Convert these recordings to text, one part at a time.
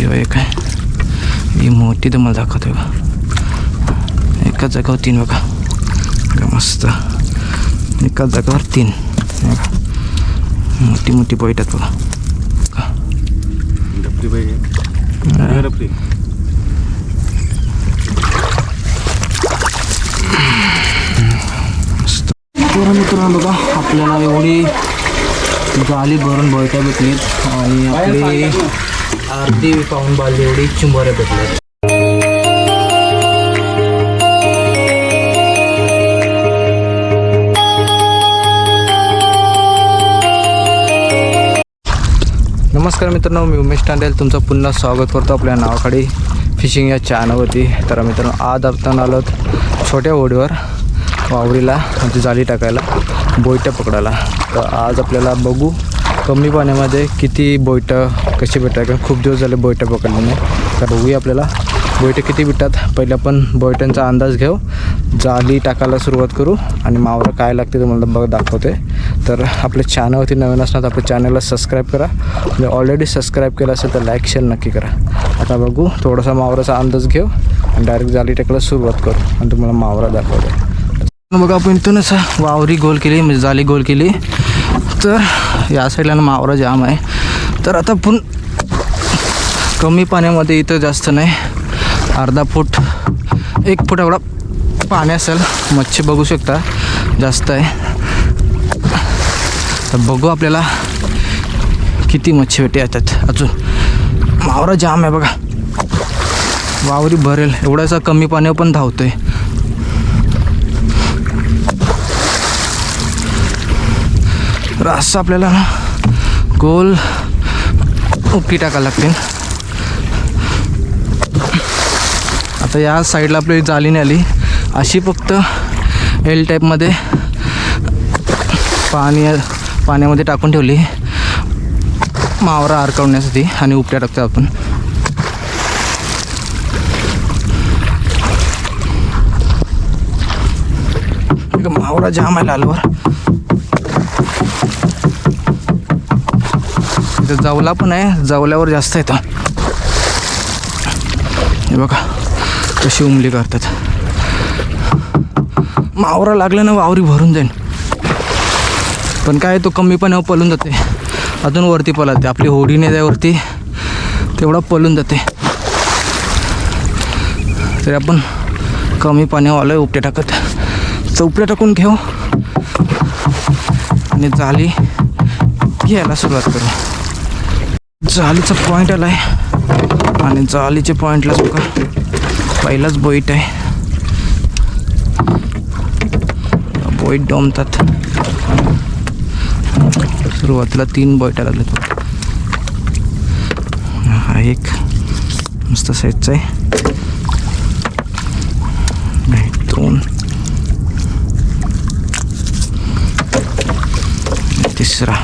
ह्यो एक आहे. ही मोठी तुम्हाला दाखवतो बघा. एकाच जागावर तीन बघा. मस्त. एकाच जागावर तीन. हे. मोठी मोठी बैठ आहेत बघा. मस्त. मित्रांनो बघा आपल्याला एवढी जाली भरून बैठा भेटलीत. आणि आपली अर्धी पाऊन बाल एवढी चिंबऱ्या भेटल्यात नमस्कार मित्रांनो मी उमेश टांडेल तुमचं पुन्हा स्वागत करतो आपल्या नावाखाडी फिशिंग या चॅनलवरती तर मित्रांनो आज आपण आलो छोट्या होडीवर वावरीला म्हणजे जाळी टाकायला बोयट्या पकडायला. तर आज आपल्याला बघू कमी पाण्यामध्ये किती बोईटं कशी भेटतात? कारण खूप दिवस झाले बोयटं पकडली नाही. तर बघूया आपल्याला. बोयटं किती भेटतात? पहिले आपण बोईटांचा अंदाज घेऊ. जाळी टाकायला सुरुवात करू आणि मावरं काय लागते तुम्हाला बघ दाखवते. तर आपल्या चॅनलवरती नवीन असणार तर आपल्या चॅनलला सबस्क्राईब करा. म्हणजे ऑलरेडी सबस्क्राईब केलं असेल तर लाईक शेअर नक्की करा. आता बघू थोडासा मावराचा अंदाज घेऊ आणि डायरेक्ट जाळी टाकायला सुरुवात करू आणि तुम्हाला मावरा दाखवते. बघा आपण इथूनच वावरी गोल केली म्हणजे जाळी गोल केली. तर या साईडला ना मावरा जाम आहे. तर आता पण कमी पाण्यामध्ये इथं जास्त नाही. अर्धा फूट एक फूट एवढा पाणी असेल मच्छी बघू शकता जास्त आहे. तर बघू आपल्याला किती मच्छी भेटी येतात. अजून मावरा जाम आहे बघा. वावरी भरेल. एवढासा कमी पाण्यावर पण धावतो आहे असं आपल्याला गोल उपकी टाकायला लागतील. आता या साईडला आपली जाली नाही आली अशी फक्त एल टाईपमध्ये पाणी पाण्यामध्ये टाकून ठेवली. मावरा अडकवण्यासाठी आणि उपट्या टाकतो आपण. मावरा जाम आहे लालवर. इथं जावला पण आहे जावल्यावर जास्त येतं. हे बघा कशी उमली करतात. मावरा लागला ना वावरी भरून जाईल पण काय तो कमी पण पलून जाते. अजून वरती पळते आपली होडी नाही त्यावरती तेवढा पलून जाते. तरी आपण कमी पाण्यावर आलो आहे उपटे टाकत. चौपड्या टाकून घेऊ. आणि झाली घ्यायला सुरुवात करू. जालीचा पॉईंट आला आहे आणि जालीच्या पॉईंटला बघा. पहिलाच बोईट आहे. बोईट डोमतात सुरुवातीला तीन बोईटा लागलेत हा एक. मस्त साईजचा आहे. दोन. तिसरा.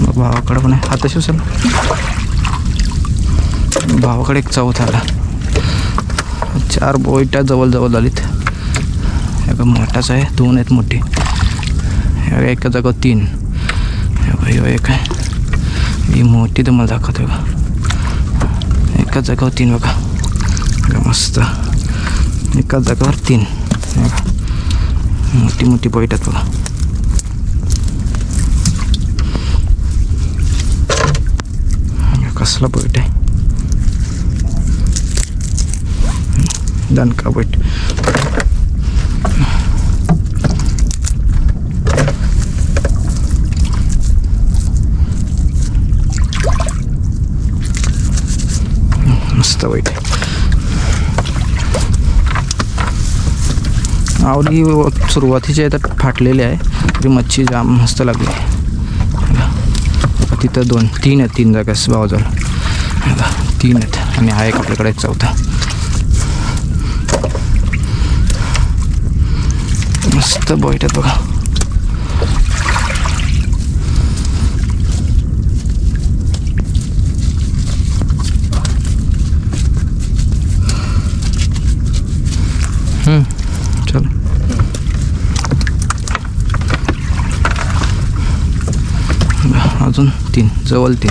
मग भावाकडं पण आहे. आता तशी भावाकडे एक चौथ आला. चार बोईटा जवळजवळ झालीत. एका मोठाच आहे. दोन आहेत मोठी. एका जागा तीन. एक आहे ही मोठी तुम्हाला दाखवतो बघा. एका जागावर तीन बघा. मस्त. एका जागावर तीन. मोठी मोठी बोईट आहेत बघा हे कसला बैठ आहे? दणका बैठ मस्त वाईट आवडी सुरुवातीच्या याच्यात फाटलेली आहे तरी मच्छी जाम मस्त लागली आहे. तिथं दोन तीन आहेत तीन जागा बाजूला तीन आहेत आणि हा एक आपल्याकडे चौथा मस्त बॉईट आहेत बघा हम्म, चलो अजून तीन जवळतील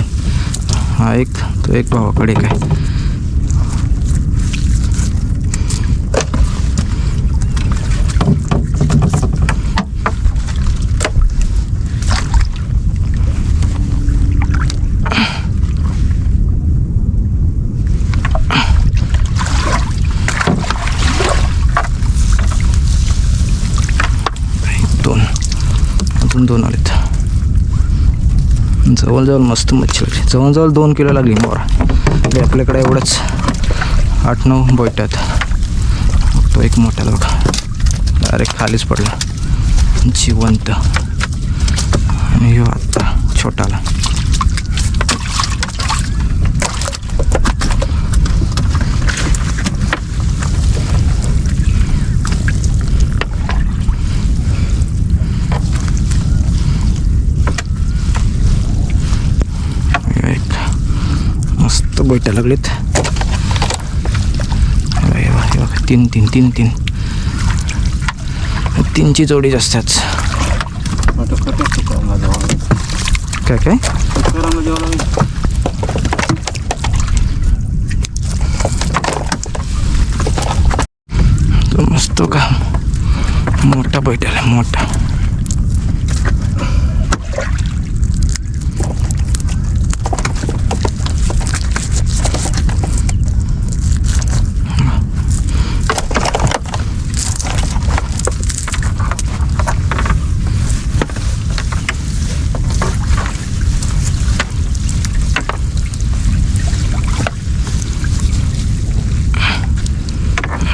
हा एक तो एक भावाकडे एक आहे. दोन. अजून दोन आलेत. जवळजवळ मस्त मच्छी लागली जवळजवळ दोन किलो लागली मोरा म्हणजे आपल्याकडे एवढंच आठ नऊ बोयट्यात तो एक मोठा बघा डायरेक्ट खालीच पडला. जिवंत. आणि आत्ता छोटाला एक बैठ्या लागलेत. तीन तीन तीन तीन. तीनची जोडी जास्त काय काय? तो मस्त का? मोठा बैठाला मोठा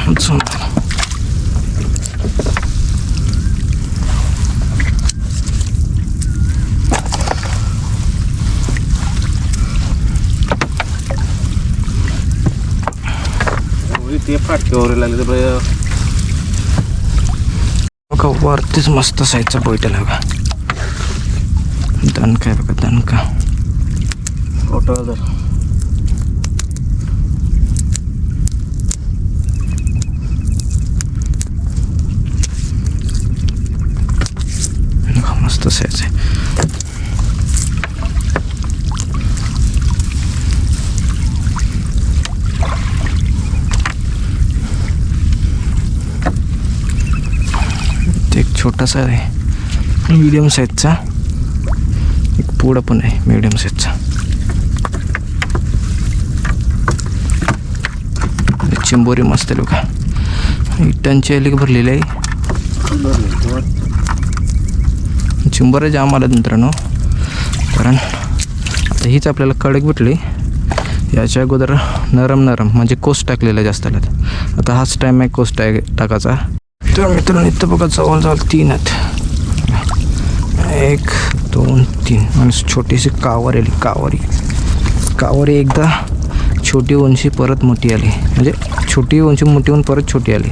अजून होय, ते फाटक्यावर लागले तर बघा वरतीच मस्त साईजचा बैठला बघा. दणका आहे बघा दणका. मोठं जर मस्त साईज आहे. छोटासा आहे. मीडियम साईजचा एक पुढं पण आहे मीडियम साईजचा चिंबोरी मस्त आहे बघा. इटांची आली की भरलेली आहे. भरले चिंबोऱ्या जाम आल्यात मित्रांनो. कारण आता हीच आपल्याला कडक भेटली. याच्या अगोदर नरम नरम म्हणजे कोस टाकलेला जास्त आल्यात. आता हाच टाईम आहे कोस टाक टाकायचा. तर मित्रांनो इथं बघा जवळजवळ तीन आहेत एक दोन तीन आणि छोटीशी कावर आली कावरी कावरी एकदा छोटी उंची परत मोठी आली म्हणजे छोटी उंची मोठी होऊन परत छोटी आली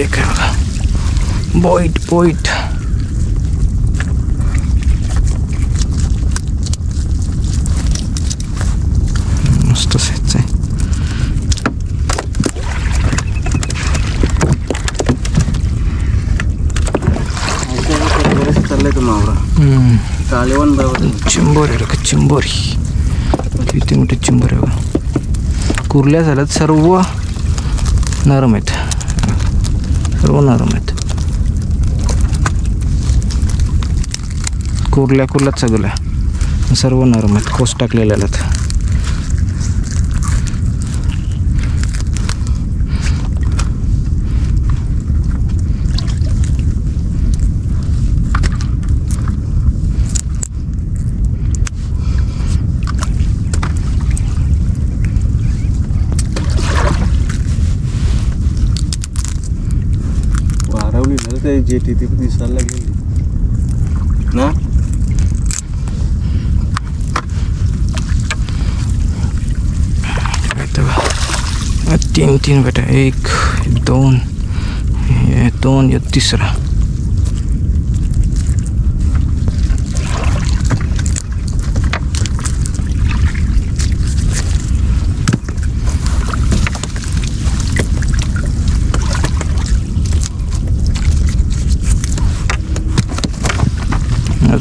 ते काय बघा बोईट बोईट. मस्त आहे. चाललंय कालेवन चिंबोरी आहे का चिंबोरी. किती मोठी चिंबोरी कुर्ल्या झाल्यात सर्व नरम आहेत. सर्व नरम आहेत. कुर्ल्या कुर्ल्यात सगळ्या सर्व नरम आहेत. कोस टाकलेल्या आहेत. ते जेटी ती पण दिसायला लागली ना. तीन तीन बेटा एक दोन हे दोन हे तिसरा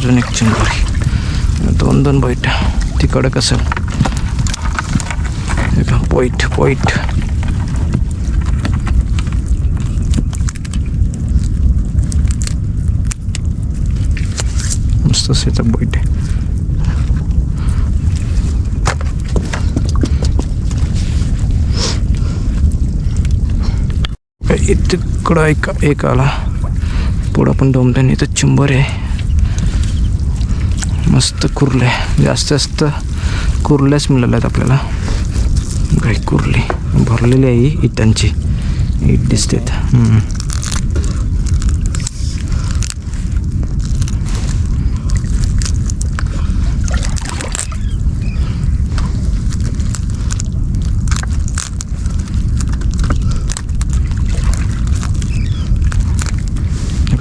अजून एक चिंबोरी दोन दोन बैठ. तिकडं कसं? पॉईट पॉईट पोईट पोईट मस्त सेटअप बैठ. तिकडं एक एक आला. पुढं पण डोमल्याने इथं चिंबर आहे. मस्त कुर्ले. जास्त जास्त कुर्ल्याच मिळाल्या आहेत आपल्याला. काही कुर्ली? भरलेली आहे ही इटांची इट दिसतेत.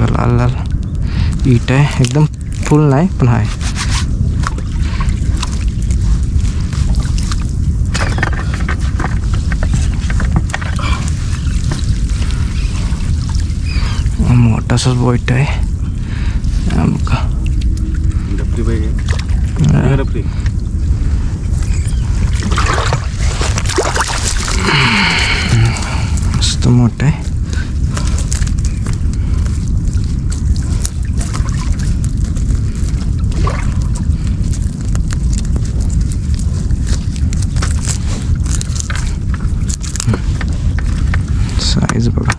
लाल लाल इट आहे. एकदम फुल नाही पण आहे. मोठासाच बोईट आहे. मस्त मोठं आहे साईज बघा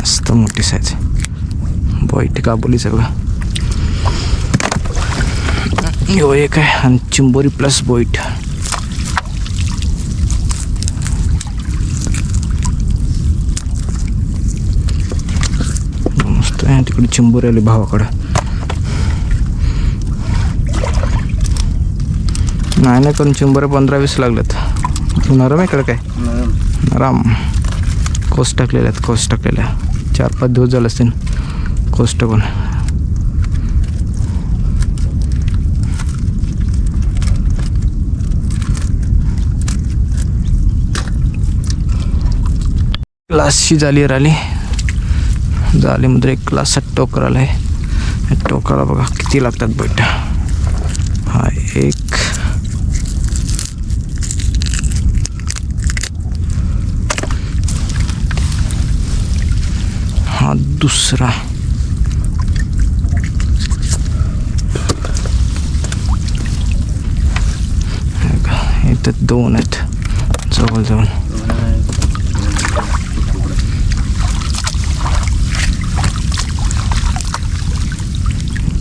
मस्त मोठी साईज बॉईट काबुली सगळं? यो एक आहे आणि चिंबोरी प्लस बॉईट. मस्त आहे तिकडे चिंबोरी आली भावाकडं. नाही नाही करून चिंबोऱ्या पंधरा वीस लागल्यात. तू नरम आहे इकडं काय? नरम कोस टाकलेल्या आहेत कोस टाकलेल्या. चार पाच दिवस झाले असतील. कोस टाकून क्लासची जाली आली जालीमध्ये म्हणजे एक क्लासचा टोकर आला आहे. टोकराला बघा किती लागतात बैठ हा एक. हा दुसरा हे बघा, इथं दोन आहेत जवळजवळ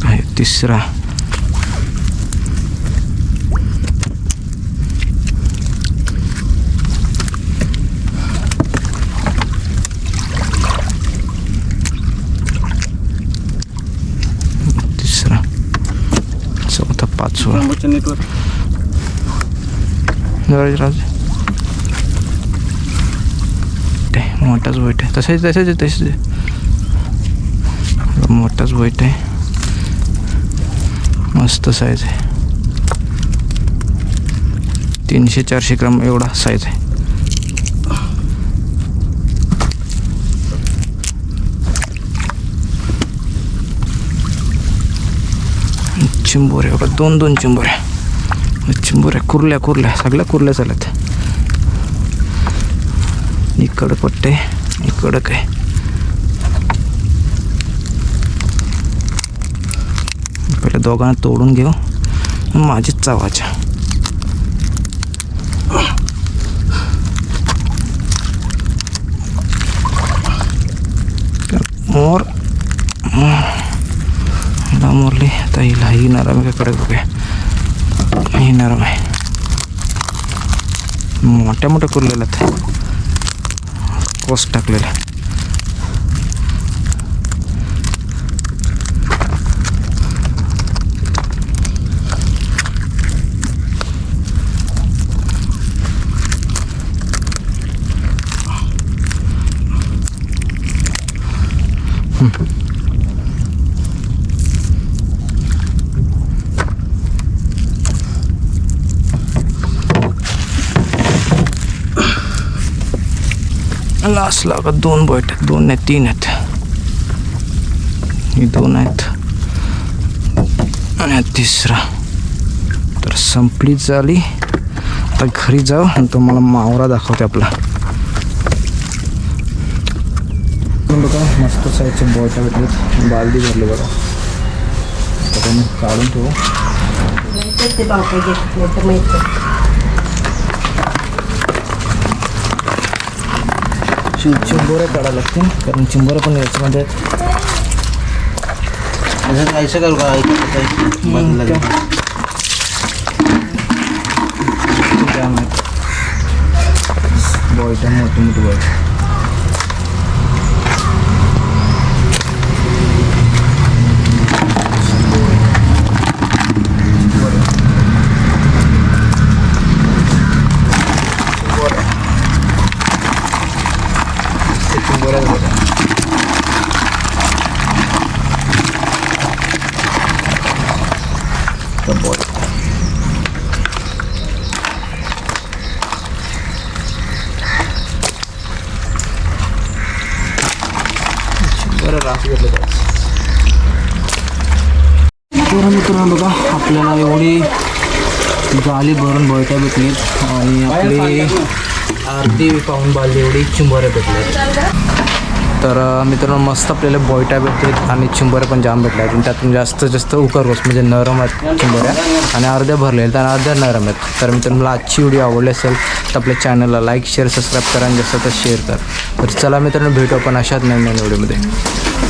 आहे तिसरा तिसरा चौथा पाचवा नेटवर्क जवळ राज ते मोठाच वाईट आहे तसेच तसेच आहे, तसेच आहे. मोठाच वाईट आहे मस्त साईज आहे तीनशे चारशे ग्राम एवढा साईज आहे. चिंबोऱ्या बघा दोन दोन चिंबोऱ्या. चिंबुऱ्या कुर्ल्या कुर्ल्या सगळ्या कुर्ल्या चालत. इकडं पट्टे इकडं काय? पहिले दोघांना तोडून घेऊ. माझीच चावाच्या. मोर. मोरली. आता हिला ही नारा मी का कडक बघूया. ही नरम मोठ्या मोठ्या कुरलेल्या आहेत. कोस टाकलेल्या लास्टला का दोन बॉईट आहेत दोन नाही तीन आहेत. ही दोन आहेत. आणि तिसरा. तर संपलीच झाली. आता घरी जाऊ आणि तुम्हाला मावरा दाखवते आपला. बघा मस्त साईजचे बॉटा भेटलेत बालदी भरली बघा. काढून ठेवू ते बापा घेत नाही तर माहिती चिं चिंबोऱ्या काढायला लागतील. कारण चिंबोऱ्या पण याच्यामध्ये जायचं करू का? बॉयटा मोठे मोठे बॉय चिंबोऱ्या बघा तर बॉय तर मित्रांनो बघा आपल्याला एवढी जाली भरून बळट्या भेटलीत आणि आपली अर्धी पाऊन बाजली एवढी चिंबोऱ्या भेटल्या तर मित्रांनो मस्त आपल्याला बॉयटा भेटतात आणि चिंबऱ्या पण जाम भेटल्या आणि त्यातून जास्त जास्त उकरवस म्हणजे नरम आहेत चिंबऱ्या आणि अर्ध्या भरलेल्या आणि अर्ध्या नरम आहेत. तर मित्रांनो मला आजची व्हिडिओ आवडली असेल तर आपल्या चॅनलला लाईक शेअर सबस्क्राईब करा आणि जास्त तर शेअर कर. तर चला मित्रांनो भेटू आपण अशाच नवीन नवीन व्हिडिओमध्ये.